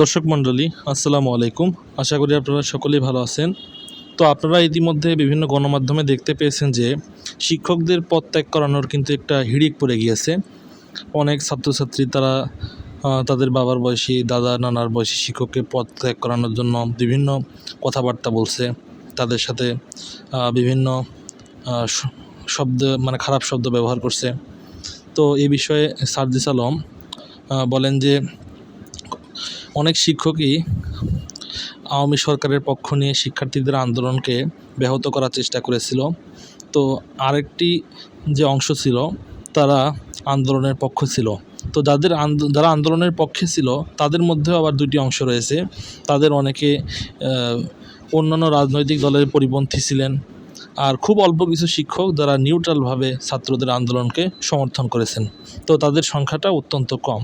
দর্শক মণ্ডলী, আসসালামু আলাইকুম। আশা করি আপনারা সকলেই ভালো আছেন। তো আপনারা ইতিমধ্যে বিভিন্ন গণমাধ্যমে দেখতে পেয়েছেন যে, শিক্ষকদের পদ ত্যাগ করানোর কিন্তু একটা হিড়িক পড়ে গিয়েছে। অনেক ছাত্রছাত্রী তারা তাদের বাবার বয়সী, দাদা, নানার বয়সী শিক্ষককে পদ ত্যাগ করানোর জন্য বিভিন্ন কথাবার্তা বলছে। তাদের সাথে বিভিন্ন শব্দ মানে খারাপ শব্দ ব্যবহার করছে। তো এই বিষয়ে সার্জিস আলম বলেন যে অনেক শিক্ষকই আওয়ামী সরকারের পক্ষ নিয়ে শিক্ষার্থীদের আন্দোলনকে ব্যাহত করার চেষ্টা করেছিল। তো আরেকটি যে অংশ ছিল, তারা আন্দোলনের পক্ষ ছিল। তো যাদের যারা আন্দোলনের পক্ষে ছিল, তাদের মধ্যেও আবার দুটি অংশ রয়েছে। তাদের অনেকে অন্যান্য রাজনৈতিক দলের পরিপন্থী ছিলেন। আর খুব অল্প কিছু শিক্ষক যারা নিউট্রালভাবে ছাত্রদের আন্দোলনকে সমর্থন করেছেন। তো তাদের সংখ্যাটা অত্যন্ত কম।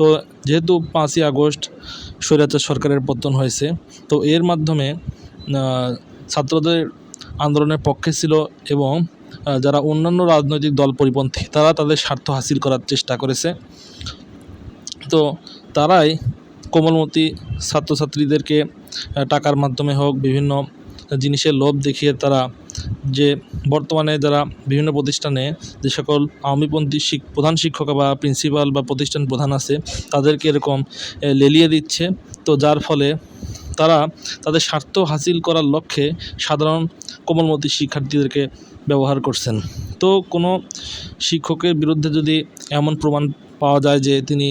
তো যেহেতু পাঁচই আগস্ট স্বৈরাচার সরকারের পতন হয়েছে, তো এর মাধ্যমে ছাত্রদের আন্দোলনের পক্ষে ছিল এবং যারা অন্যান্য রাজনৈতিক দল পরিপন্থী, তারা তাদের স্বার্থ হাসিল করার চেষ্টা করেছে। তো তারাই কোমলমতি ছাত্রছাত্রীদেরকে টাকার মাধ্যমে হোক, বিভিন্ন জিনিসের লোভ দেখিয়ে তারা যে বর্তমানে যারা বিভিন্ন প্রতিষ্ঠানে যে সকল আওয়ামীপন্থী শিক, প্রধান শিক্ষক বা প্রিন্সিপাল বা প্রতিষ্ঠান প্রধান আছে, তাদেরকে এরকম লেলিয়ে দিচ্ছে। তো যার ফলে তারা তাদের স্বার্থ হাসিল করার লক্ষ্যে সাধারণ কোমলমতি শিক্ষার্থীদেরকে ব্যবহার করছেন। তো কোনো শিক্ষকের বিরুদ্ধে যদি এমন প্রমাণ পাওয়া যায় যে তিনি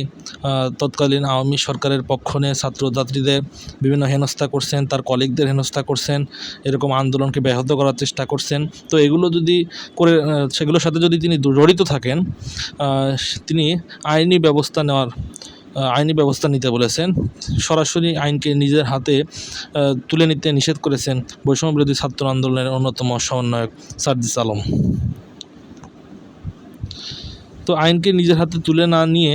তৎকালীন আওয়ামী সরকারের পক্ষ নিয়ে ছাত্রছাত্রীদের বিভিন্ন হেনস্থা করছেন, তার কলিগদের হেনস্থা করছেন, এরকম আন্দোলনকে ব্যাহত করার চেষ্টা করছেন, তো এগুলো যদি করে সেগুলোর সাথে যদি তিনি জড়িত থাকেন তিনি আইনি ব্যবস্থা নেওয়ার আইনি ব্যবস্থা নিতে বলেছেন। সরাসরি আইনকে নিজের হাতে তুলে নিতে নিষেধ করেছেন বৈষম্য বিরোধী ছাত্র আন্দোলনের অন্যতম সমন্বয়ক সার্জিস আলম। তো আইনকে নিজের হাতে তুলে না নিয়ে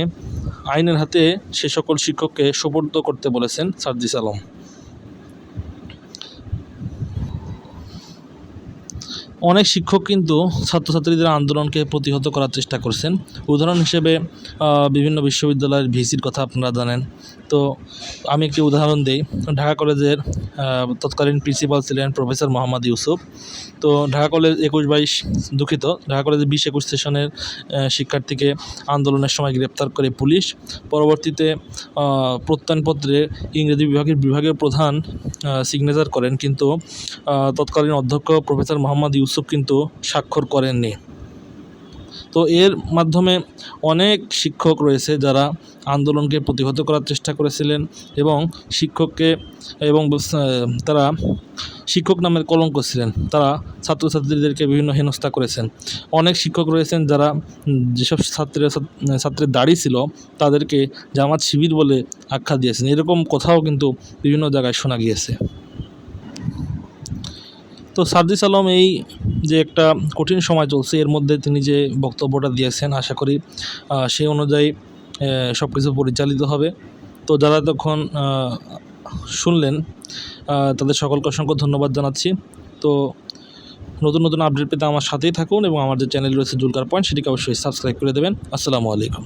আইনের হাতে সে সকল শিক্ষককে সোপর্দ করতে বলেছেন সার্জিস আলম। অনেক শিক্ষক কিন্তু ছাত্রছাত্রীদের আন্দোলনকে প্রতিহত করার চেষ্টা করছেন। উদাহরণ হিসেবে বিভিন্ন বিশ্ববিদ্যালয়ের ভিসির কথা আপনারা জানেন। তো আমি একটি উদাহরণ দিই। ঢাকা কলেজের তৎকালীন প্রিন্সিপাল ছিলেন প্রফেসর মোহাম্মদ ইউসুফ। তো ঢাকা কলেজ একুশ বাইশ দুঃখিত, ঢাকা কলেজের বিশ একুশ সেশনের শিক্ষার্থীকে আন্দোলনের সময় গ্রেপ্তার করে পুলিশ। পরবর্তীতে প্রত্যয়নপত্রে ইংরেজি বিভাগের বিভাগের প্রধান সিগনেচার করেন কিন্তু তৎকালীন অধ্যক্ষ প্রফেসর মোহাম্মদ ইউসুফ কিন্তু স্বাক্ষর করেননি। তো এর মাধ্যমে অনেক শিক্ষক রয়েছে যারা আন্দোলনকে প্রতিহত করার চেষ্টা করেছিলেন এবং শিক্ষককে এবং তারা শিক্ষক নামের কলঙ্ক ছিলেন। তারা ছাত্রছাত্রীদেরকে বিভিন্ন হেনস্থা করেছেন। অনেক শিক্ষক রয়েছেন যারা যেসব ছাত্রের ছাত্রের দাড়ি ছিল তাদেরকে জামাত শিবির বলে আখ্যা দিয়েছেন। এরকম কথাও কিন্তু বিভিন্ন জায়গায় শোনা গিয়েছে। তো সার্জিস আলম এই যে একটা কঠিন সময় চলছে, এর মধ্যে তিনি যে বক্তব্যটা দিয়েছেন, আশা করি সেই অনুযায়ী সব কিছু পরিচালিত হবে। তো যারা তখন শুনলেন তাদের সকলকে অসংখ্য ধন্যবাদ জানাচ্ছি। তো নতুন নতুন আপডেট পেতে আমার সাথেই থাকুন এবং আমার যে চ্যানেল রয়েছে জুলকার পয়েন্ট, সেটিকে অবশ্যই সাবস্ক্রাইব করে দেবেন। আসসালামু আলাইকুম।